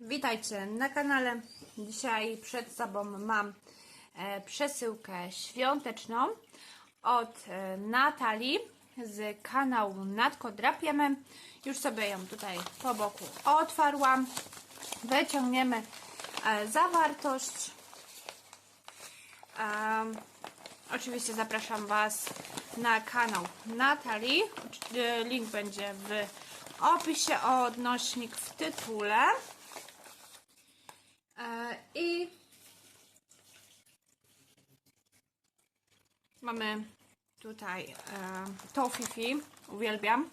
Witajcie na kanale. Dzisiaj przed sobą mam e, przesyłkę świąteczną od e, Natalii z kanału Natko Drapiemy. Już sobie ją tutaj po boku otwarłam. Wyciągniemy e, zawartość. Oczywiście zapraszam Was na kanał Natalii. Link będzie w opisie, odnośnik w tytule. E, I mamy tutaj e, to Fifi. Uwielbiam.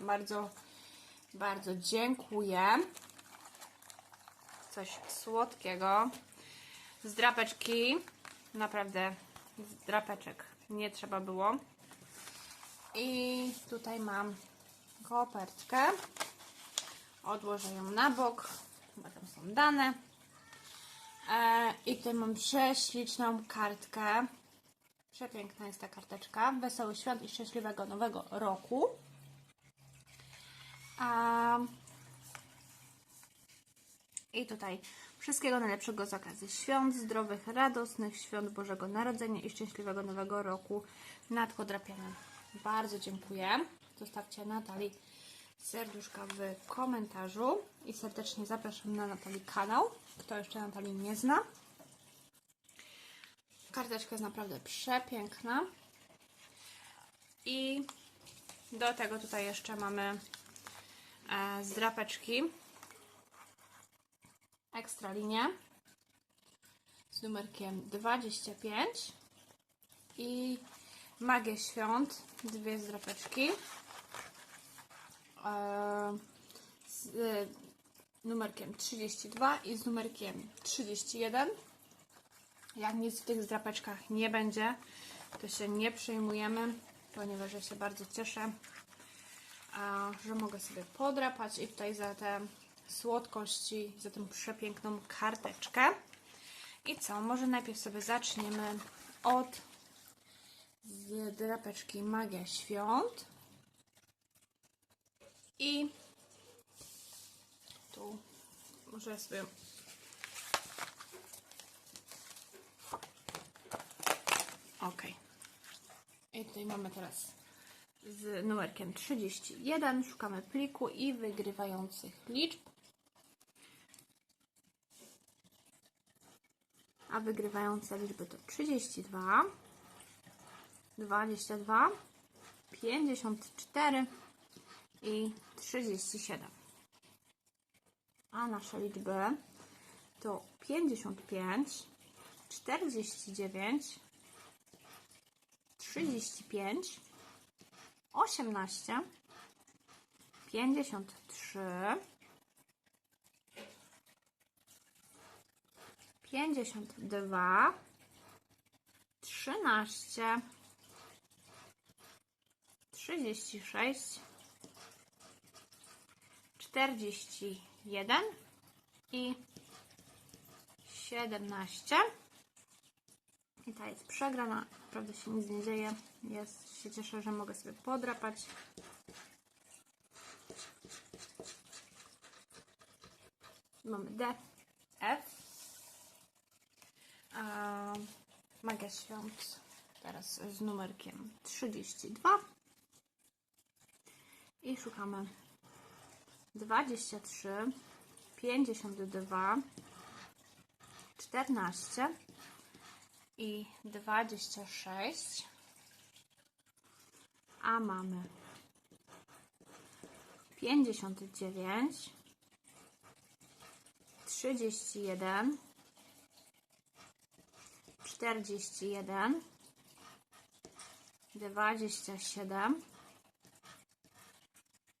Bardzo, bardzo dziękuję. Coś słodkiego. Z drapeczki. Naprawdę z drapeczek nie trzeba było. I tutaj mam kopertkę. Odłożę ją na bok. Chyba tam są dane. E, I tutaj mam prześliczną kartkę. Przepiękna jest ta karteczka. Wesołych świąt i szczęśliwego nowego roku. A, I tutaj wszystkiego najlepszego z okazji świąt, zdrowych, radosnych świąt Bożego Narodzenia i szczęśliwego nowego roku nad Kodrapianem. Bardzo dziękuję. Zostawcie Natalii serduszka w komentarzu i serdecznie zapraszam na Natalii kanał, kto jeszcze Natalii nie zna. Karteczka jest naprawdę przepiękna. I do tego tutaj jeszcze mamy e, z drapeczki ekstra linię z numerkiem 25 i magię świąt, dwie zdrapeczki z e, numerkiem 32 i z numerkiem 31 jak nic w tych zdrapeczkach nie będzie to się nie przejmujemy ponieważ ja się bardzo cieszę że mogę sobie podrapać i tutaj za te słodkości, za tę przepiękną karteczkę. I co? Może najpierw sobie zaczniemy od drapeczki Magia Świąt. I tu może sobie ok. I tutaj mamy teraz z numerkiem 31. Szukamy pliku i wygrywających liczb. A wygrywające liczby to 32, 22, 54 i 37. A nasze liczby to 55, 49, 35, 18, 53, 52, 13, 36, 41 i 17. I ta jest przegrana, naprawdę się nic nie dzieje. Jest, się cieszę, że mogę sobie podrapać. Mamy D, F. A, Magia Świąt teraz z numerkiem 32. I szukamy 23, 52, 14 i 26. A mamy 59, 31, 41, 27,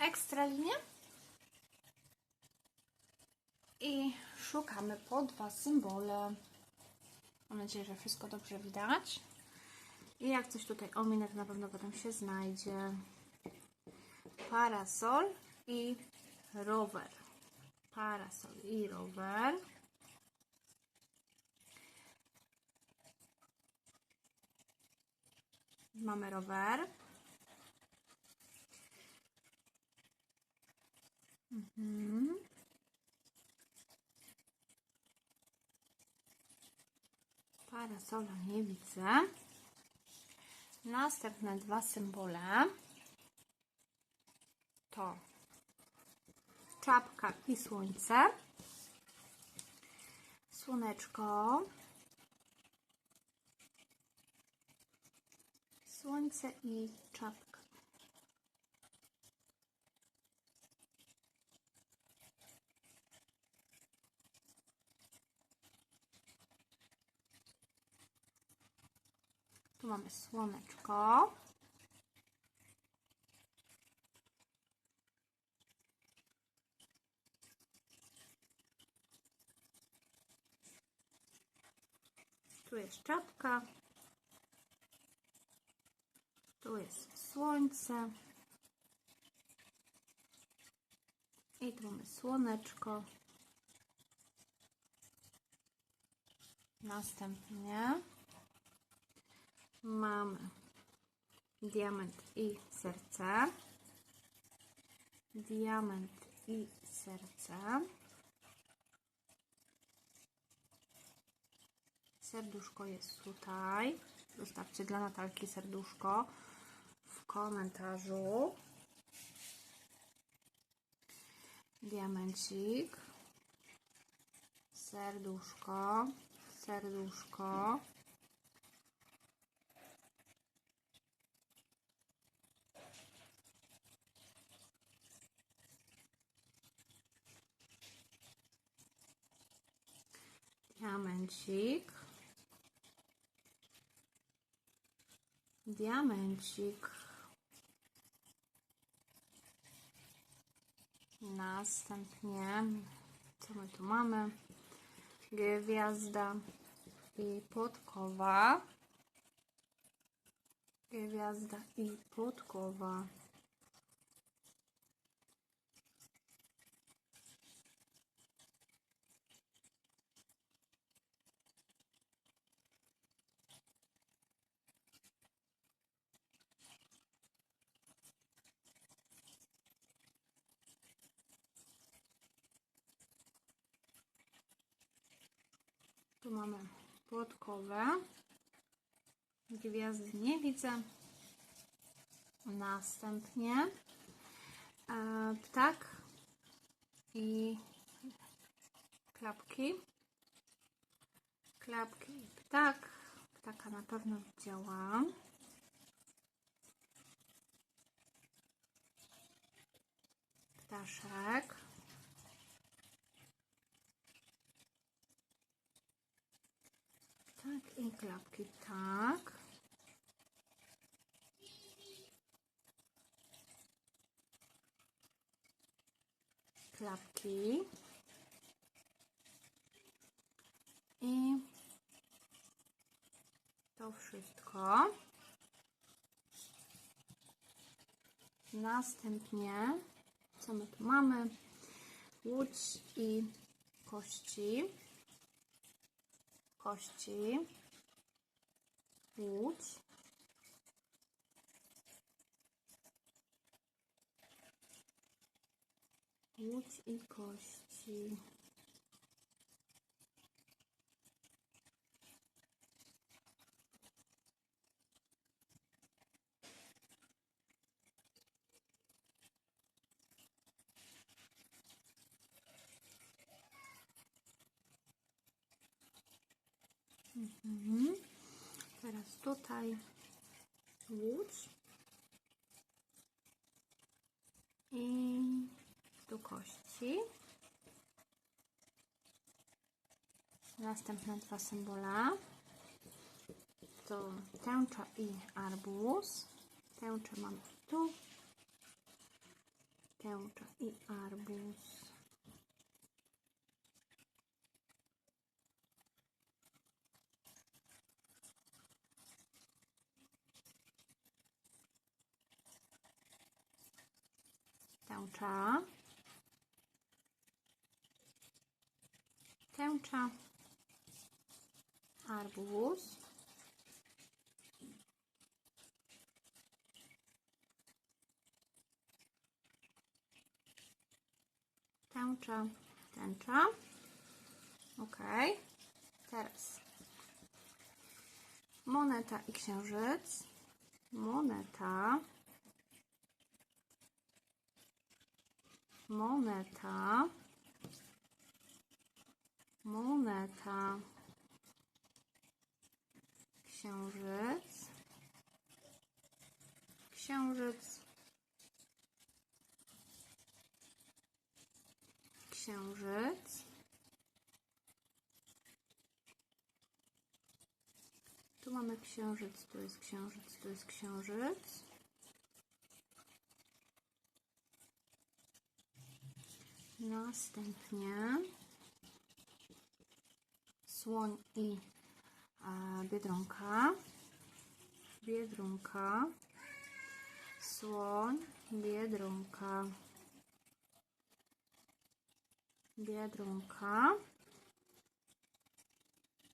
ekstra linię. I szukamy po dwa symbole. Mam nadzieję, że wszystko dobrze widać. I jak coś tutaj ominę, to na pewno potem się znajdzie. Parasol i rower. Parasol i rower. Mamy rower. Mhm. Parasola nie widzę. Następne dwa symbole to czapka i słońce. Słoneczko. Słońce i czapka. Tu mamy słoneczko. Tu jest czapka. Tu jest słońce. I tu mamy słoneczko. Następnie mamy diament i serce. Diament i serce. Serduszko jest tutaj. Zostawcie dla Natalki serduszko w komentarzu. Diamencik. Serduszko. Serduszko. Diamencik. Diamencik. Następnie, co my tu mamy? Gwiazda i podkowa. Gwiazda i podkowa. Tu mamy podkowę. Gwiazdy nie widzę. Następnie e, ptak i klapki. Klapki i ptak. Ptaka na pewno widziałam. Ptaszek. Tak, klapki, tak. Klapki. I to wszystko. Następnie, co my tu mamy? Łódź i kości kości, łódź, łódź i kości. Mhm. Teraz tutaj łódź i tu kości. Następne dwa symbole to tęcza i arbuz. Tęczę mam tu. Tęcza i arbuz. Tęcza, tęcza, arbuz, tęcza, tęcza. Ok. Teraz moneta i księżyc. Moneta. Moneta. Moneta. Księżyc. Księżyc. Księżyc. Tu mamy księżyc, tu jest księżyc, tu jest księżyc. Następnie słoń i a, biedronka. Biedronka. Słoń, biedronka. Biedronka.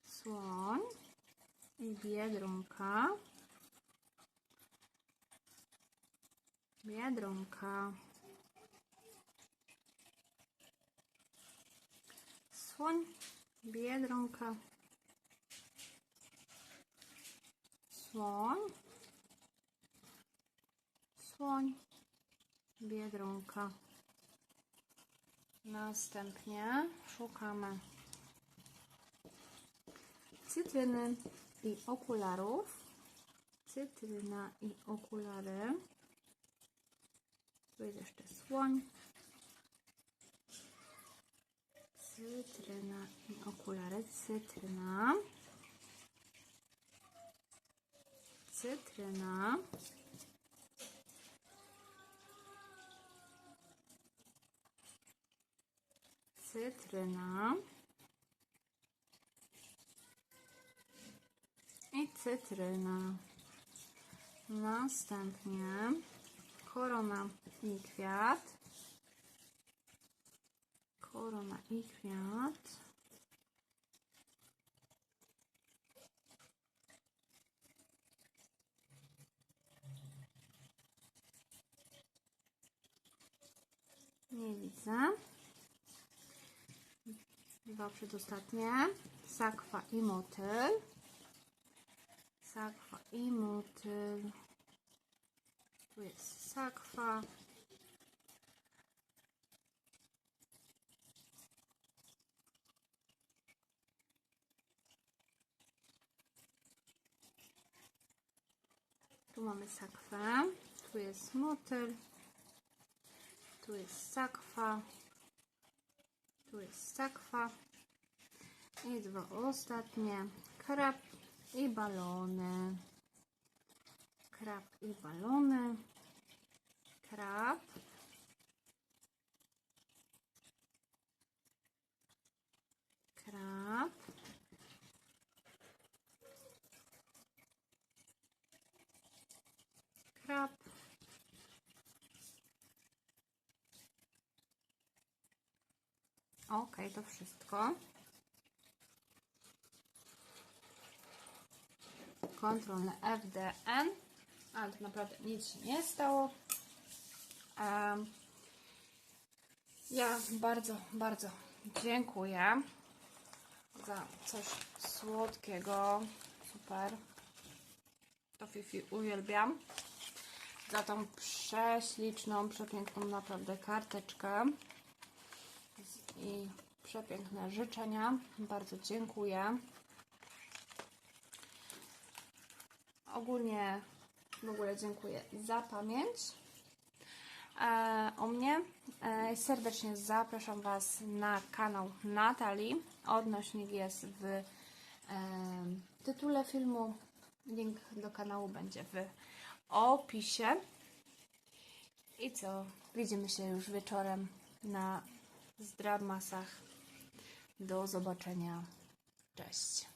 Słoń i biedronka. Biedronka. Słoń, biedronka. Słoń. Słoń, biedronka. Następnie szukamy cytryny i okularów. Cytryna i okulary. Tu jest jeszcze słoń. Cytryna i okulary. Cytryna. Cytryna. Cytryna. i cytryna. Następnie korona i kwiat. Korona i kwiat. Nie widzę. Dwa przedostatnie. Sakwa i motyl. Sakwa i motyl. Tu jest sakwa. Tu mamy sakwę. Tu jest motyl. Tu jest sakwa. Tu jest sakwa. I dwa ostatnie. Krab i balony. Krab i balony. Krab. Krab. Ok, to wszystko. Ctrl FDN, ale to naprawdę nic się nie stało. Em, ja bardzo, bardzo dziękuję za coś słodkiego. Super. To Fifi uwielbiam. Za tą prześliczną, przepiękną naprawdę karteczkę i przepiękne życzenia. Bardzo dziękuję. Ogólnie w ogóle dziękuję za pamięć e, o mnie. E, serdecznie zapraszam Was na kanał Natalii. Odnośnik jest w e, tytule filmu. Link do kanału będzie w opisie. I co? Widzimy się już wieczorem na Zdrabmasach. Do zobaczenia. Cześć.